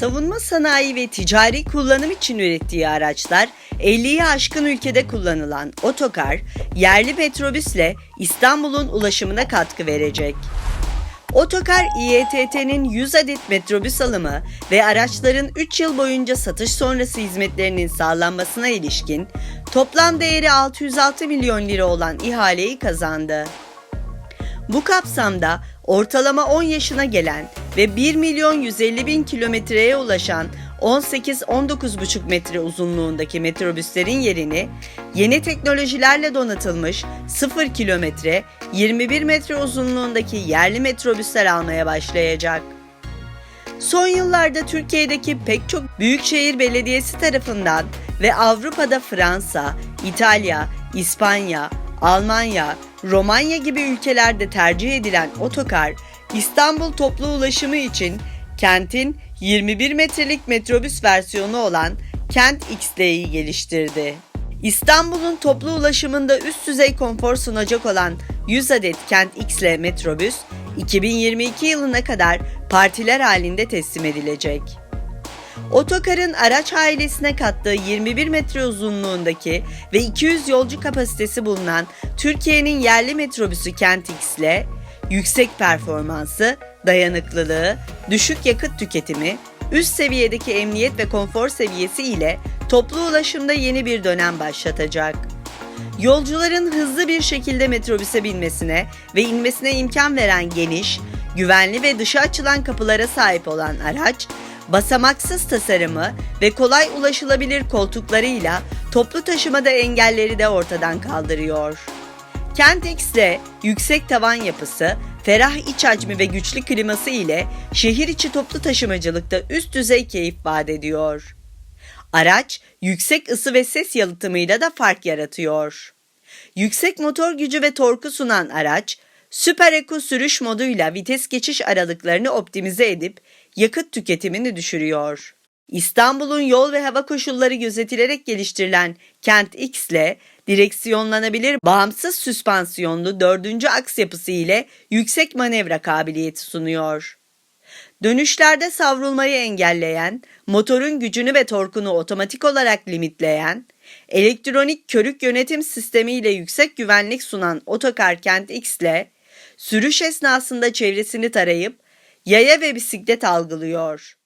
savunma sanayi ve ticari kullanım için ürettiği araçlar 50'yi aşkın ülkede kullanılan otokar, yerli metrobüsle İstanbul'un ulaşımına katkı verecek. Otokar İETT'nin 100 adet metrobüs alımı ve araçların 3 yıl boyunca satış sonrası hizmetlerinin sağlanmasına ilişkin toplam değeri 606 milyon lira olan ihaleyi kazandı. Bu kapsamda ortalama 10 yaşına gelen ve 1 milyon 150 bin kilometreye ulaşan 18-19,5 metre uzunluğundaki metrobüslerin yerini yeni teknolojilerle donatılmış 0 kilometre 21 metre uzunluğundaki yerli metrobüsler almaya başlayacak. Son yıllarda Türkiye'deki pek çok büyükşehir belediyesi tarafından ve Avrupa'da Fransa, İtalya, İspanya, Almanya, Romanya gibi ülkelerde tercih edilen otokar, İstanbul toplu ulaşımı için kentin 21 metrelik metrobüs versiyonu olan Kent XL'yi geliştirdi. İstanbul'un toplu ulaşımında üst düzey konfor sunacak olan 100 adet Kent XL metrobüs 2022 yılına kadar partiler halinde teslim edilecek. Otokarın araç ailesine kattığı 21 metre uzunluğundaki ve 200 yolcu kapasitesi bulunan Türkiye'nin yerli metrobüsü Kent X'le yüksek performansı, dayanıklılığı, düşük yakıt tüketimi, üst seviyedeki emniyet ve konfor seviyesi ile toplu ulaşımda yeni bir dönem başlatacak. Yolcuların hızlı bir şekilde metrobüse binmesine ve inmesine imkan veren geniş, güvenli ve dışa açılan kapılara sahip olan araç, basamaksız tasarımı ve kolay ulaşılabilir koltuklarıyla toplu taşımada engelleri de ortadan kaldırıyor. Kent yüksek tavan yapısı, ferah iç hacmi ve güçlü kliması ile şehir içi toplu taşımacılıkta üst düzey keyif vaat ediyor. Araç yüksek ısı ve ses yalıtımıyla da fark yaratıyor. Yüksek motor gücü ve torku sunan araç, Süper Eco sürüş moduyla vites geçiş aralıklarını optimize edip yakıt tüketimini düşürüyor. İstanbul'un yol ve hava koşulları gözetilerek geliştirilen Kent X ile direksiyonlanabilir bağımsız süspansiyonlu dördüncü aks yapısı ile yüksek manevra kabiliyeti sunuyor. Dönüşlerde savrulmayı engelleyen, motorun gücünü ve torkunu otomatik olarak limitleyen, elektronik körük yönetim sistemi ile yüksek güvenlik sunan Otokar Kent X ile sürüş esnasında çevresini tarayıp yaya ve bisiklet algılıyor.